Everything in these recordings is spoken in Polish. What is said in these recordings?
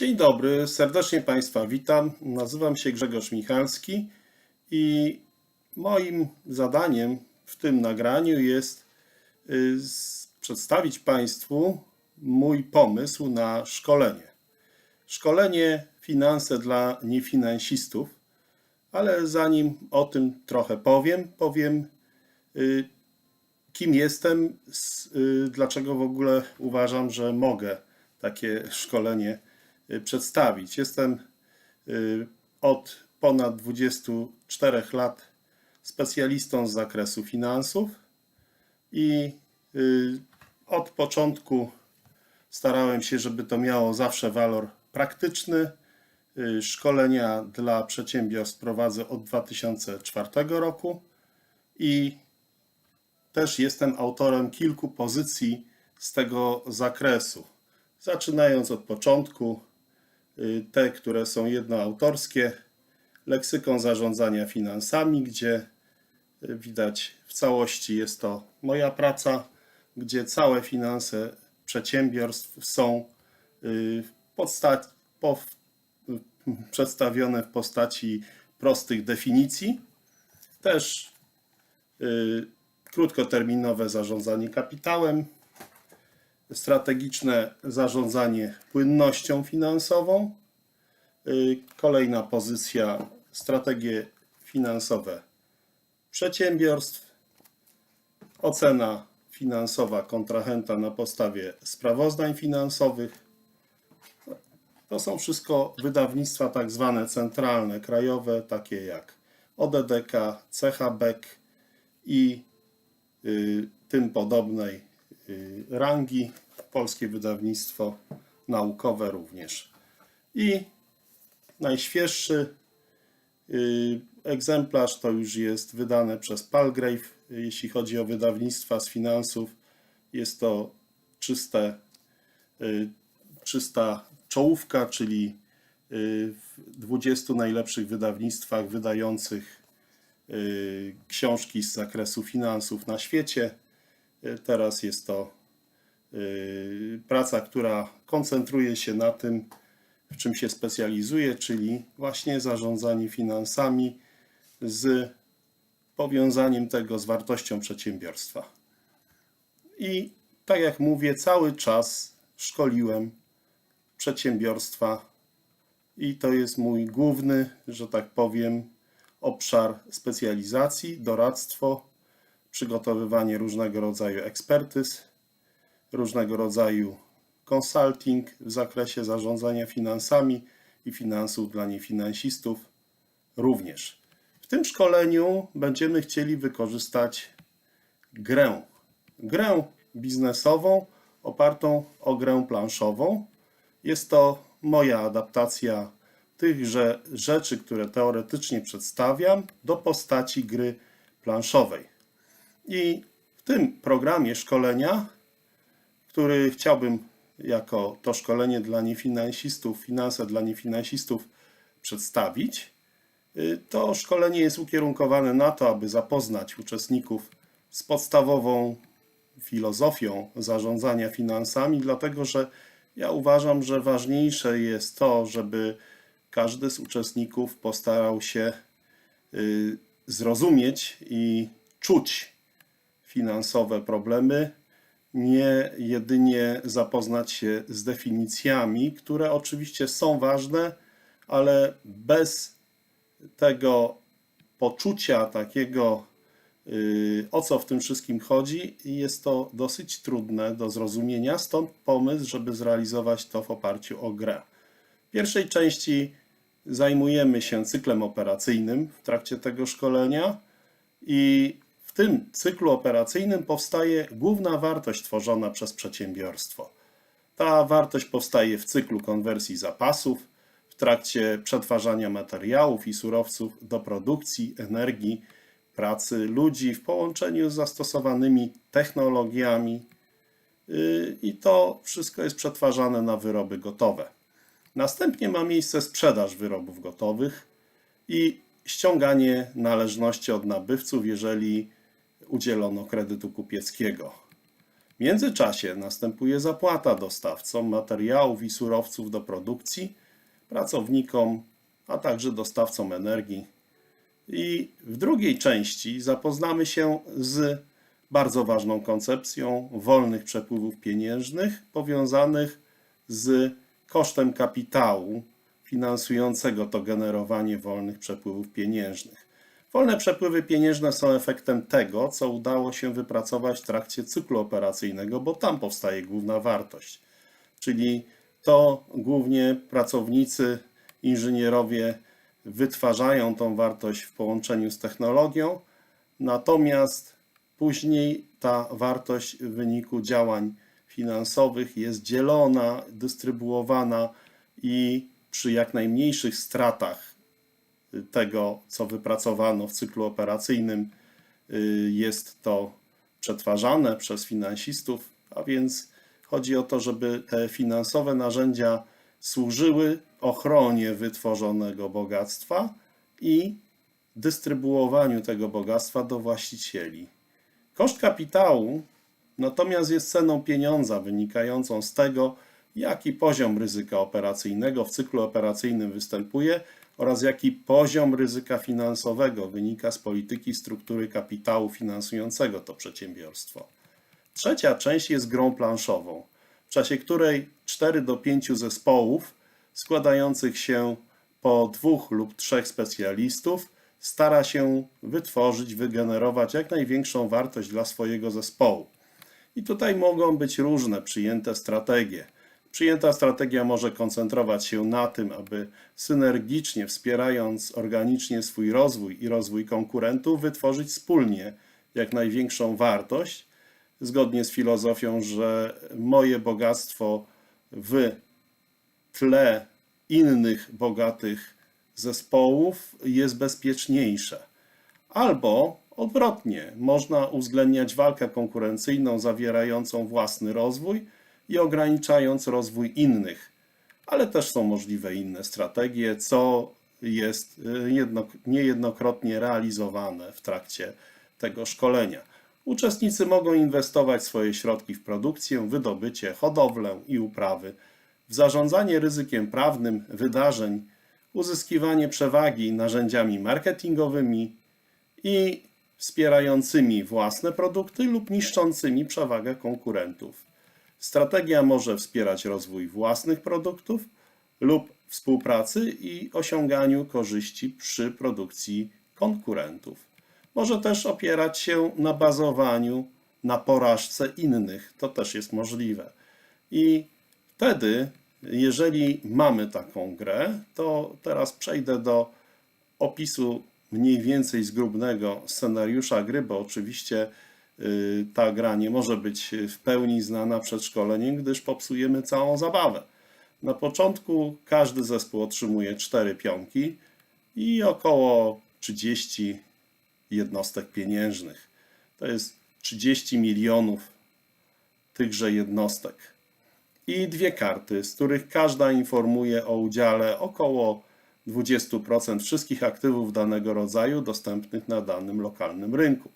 Dzień dobry, serdecznie Państwa witam. Nazywam się Grzegorz Michalski i moim zadaniem w tym nagraniu jest y, przedstawić Państwu mój pomysł na szkolenie. Szkolenie Finanse dla niefinansistów, ale zanim o tym trochę powiem, powiem y, kim jestem, y, dlaczego w ogóle uważam, że mogę takie szkolenie przedstawić. Jestem y, od ponad 24 lat specjalistą z zakresu finansów i y, od początku starałem się, żeby to miało zawsze walor praktyczny. Y, Szkolenia dla przedsiębiorstw prowadzę od 2004 roku i też jestem autorem kilku pozycji z tego zakresu. Zaczynając od początku, y, te, które są jednoautorskie, leksykon zarządzania finansami, gdzie y, widać w całości jest to moja praca, gdzie całe finanse przedsiębiorstw są y, przedstawione w postaci prostych definicji. Też y, krótkoterminowe zarządzanie kapitałem, strategiczne zarządzanie płynnością finansową. Y, Kolejna pozycja strategie finansowe przedsiębiorstw, ocena finansowa kontrahenta na podstawie sprawozdań finansowych. To są wszystko wydawnictwa tak zwane centralne, krajowe, takie jak ODDK, CHBEK i y, tym podobnej rangi. Polskie wydawnictwo naukowe również. I najświeższy y, egzemplarz to już jest wydane przez Palgrave. Jeśli chodzi o wydawnictwa z finansów, jest to czyste, y, czysta czołówka, czyli y, w 20 najlepszych wydawnictwach wydających y, książki z zakresu finansów na świecie. Teraz jest to y, praca, która koncentruje się na tym, w czym się specjalizuje, czyli właśnie zarządzanie finansami z powiązaniem tego z wartością przedsiębiorstwa. I tak jak mówię, cały czas szkoliłem przedsiębiorstwa i to jest mój główny, że tak powiem, obszar specjalizacji, doradztwo, przygotowywanie różnego rodzaju ekspertyz, różnego rodzaju consulting w zakresie zarządzania finansami i finansów dla niefinansistów również. W tym szkoleniu będziemy chcieli wykorzystać grę. Grę biznesową opartą o grę planszową. Jest to moja adaptacja tychże rzeczy, które teoretycznie przedstawiam, do postaci gry planszowej. I w tym programie szkolenia, który chciałbym jako to szkolenie dla niefinansistów, finanse dla niefinansistów przedstawić, y, to szkolenie jest ukierunkowane na to, aby zapoznać uczestników z podstawową filozofią zarządzania finansami, dlatego że ja uważam, że ważniejsze jest to, żeby każdy z uczestników postarał się y, zrozumieć i czuć finansowe problemy, nie jedynie zapoznać się z definicjami, które oczywiście są ważne, ale bez tego poczucia takiego, yy, o co w tym wszystkim chodzi, jest to dosyć trudne do zrozumienia. Stąd pomysł, żeby zrealizować to w oparciu o grę. W pierwszej części zajmujemy się cyklem operacyjnym w trakcie tego szkolenia i tym cyklu operacyjnym powstaje główna wartość tworzona przez przedsiębiorstwo. Ta wartość powstaje w cyklu konwersji zapasów, w trakcie przetwarzania materiałów i surowców do produkcji, energii, pracy ludzi w połączeniu z zastosowanymi technologiami. Yy, I to wszystko jest przetwarzane na wyroby gotowe. Następnie ma miejsce sprzedaż wyrobów gotowych i ściąganie należności od nabywców, jeżeli udzielono kredytu kupieckiego. W międzyczasie następuje zapłata dostawcom materiałów i surowców do produkcji, pracownikom, a także dostawcom energii. I w drugiej części zapoznamy się z bardzo ważną koncepcją wolnych przepływów pieniężnych powiązanych z kosztem kapitału finansującego to generowanie wolnych przepływów pieniężnych. Wolne przepływy pieniężne są efektem tego, co udało się wypracować w trakcie cyklu operacyjnego, bo tam powstaje główna wartość. Czyli to głównie pracownicy, inżynierowie wytwarzają tą wartość w połączeniu z technologią, natomiast później ta wartość w wyniku działań finansowych jest dzielona, dystrybuowana i przy jak najmniejszych stratach tego, co wypracowano w cyklu operacyjnym, y, jest to przetwarzane przez finansistów, a więc chodzi o to, żeby te finansowe narzędzia służyły ochronie wytworzonego bogactwa i dystrybuowaniu tego bogactwa do właścicieli. Koszt kapitału natomiast jest ceną pieniądza wynikającą z tego, jaki poziom ryzyka operacyjnego w cyklu operacyjnym występuje oraz jaki poziom ryzyka finansowego wynika z polityki struktury kapitału finansującego to przedsiębiorstwo. Trzecia część jest grą planszową, w czasie której 4 do 5 zespołów składających się po dwóch lub trzech specjalistów stara się wytworzyć, wygenerować jak największą wartość dla swojego zespołu. I tutaj mogą być różne przyjęte strategie. Przyjęta strategia może koncentrować się na tym, aby synergicznie wspierając organicznie swój rozwój i rozwój konkurentów, wytworzyć wspólnie jak największą wartość, zgodnie z filozofią, że moje bogactwo w tle innych bogatych zespołów jest bezpieczniejsze. Albo odwrotnie, można uwzględniać walkę konkurencyjną zawierającą własny rozwój i ograniczając rozwój innych. Ale też są możliwe inne strategie, co jest y, jedno, niejednokrotnie realizowane w trakcie tego szkolenia. Uczestnicy mogą inwestować swoje środki w produkcję, wydobycie, hodowlę i uprawy, w zarządzanie ryzykiem prawnym wydarzeń, uzyskiwanie przewagi narzędziami marketingowymi i wspierającymi własne produkty lub niszczącymi przewagę konkurentów. Strategia może wspierać rozwój własnych produktów lub współpracy i osiąganiu korzyści przy produkcji konkurentów. Może też opierać się na bazowaniu na porażce innych, to też jest możliwe. I wtedy, jeżeli mamy taką grę, to teraz przejdę do opisu mniej więcej zgrubnego scenariusza gry, bo oczywiście ta gra nie może być w pełni znana przed szkoleniem, gdyż popsujemy całą zabawę. Na początku każdy zespół otrzymuje 4 pionki i około 30 jednostek pieniężnych. To jest 30 milionów tychże jednostek. I dwie karty, z których każda informuje o udziale około 20% wszystkich aktywów danego rodzaju dostępnych na danym lokalnym rynku.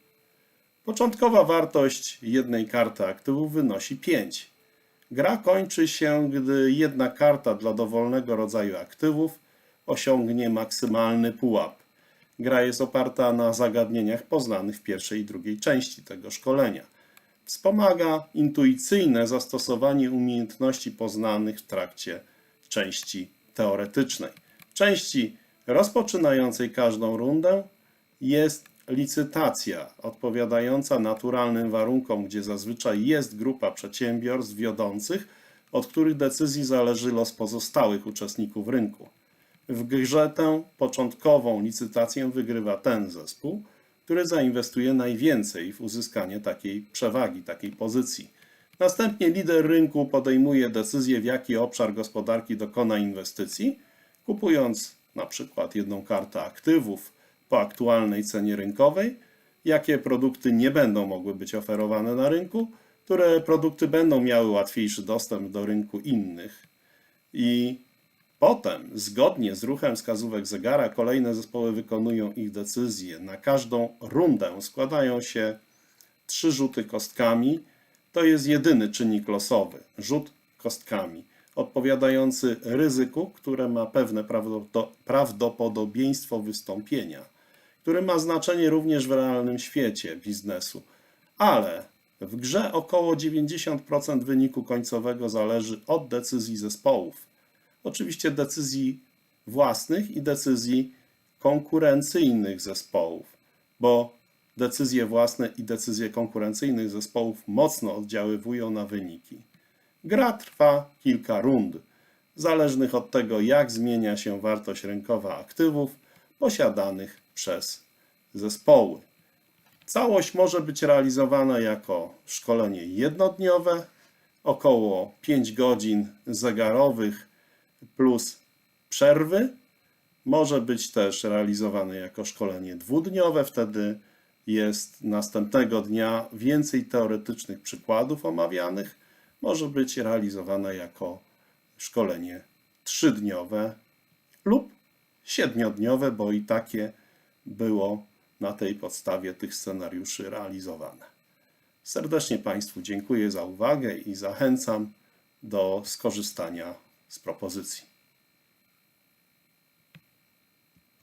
Początkowa wartość jednej karty aktywów wynosi 5. Gra kończy się, gdy jedna karta dla dowolnego rodzaju aktywów osiągnie maksymalny pułap. Gra jest oparta na zagadnieniach poznanych w pierwszej i drugiej części tego szkolenia. Wspomaga intuicyjne zastosowanie umiejętności poznanych w trakcie części teoretycznej. W części rozpoczynającej każdą rundę jest licytacja odpowiadająca naturalnym warunkom, gdzie zazwyczaj jest grupa przedsiębiorstw wiodących, od których decyzji zależy los pozostałych uczestników rynku. W grze tę początkową licytację wygrywa ten zespół, który zainwestuje najwięcej w uzyskanie takiej przewagi, takiej pozycji. Następnie lider rynku podejmuje decyzję, w jaki obszar gospodarki dokona inwestycji, kupując na przykład jedną kartę aktywów po aktualnej cenie rynkowej, jakie produkty nie będą mogły być oferowane na rynku, które produkty będą miały łatwiejszy dostęp do rynku innych. I potem, zgodnie z ruchem wskazówek zegara, kolejne zespoły wykonują ich decyzje. Na każdą rundę składają się trzy rzuty kostkami to jest jedyny czynnik losowy, rzut kostkami, odpowiadający ryzyku, które ma pewne prawdo- prawdopodobieństwo wystąpienia, który ma znaczenie również w realnym świecie biznesu, ale w grze około 90% wyniku końcowego zależy od decyzji zespołów. Oczywiście decyzji własnych i decyzji konkurencyjnych zespołów, bo decyzje własne i decyzje konkurencyjnych zespołów mocno oddziaływują na wyniki. Gra trwa kilka rund, zależnych od tego, jak zmienia się wartość rynkowa aktywów posiadanych przez zespoły. Całość może być realizowana jako szkolenie jednodniowe, około 5 godzin zegarowych plus przerwy. Może być też realizowane jako szkolenie dwudniowe, wtedy jest następnego dnia więcej teoretycznych przykładów omawianych. Może być realizowane jako szkolenie trzydniowe lub siedmiodniowe, bo i takie było na tej podstawie tych scenariuszy realizowane. Serdecznie Państwu dziękuję za uwagę i zachęcam do skorzystania z propozycji.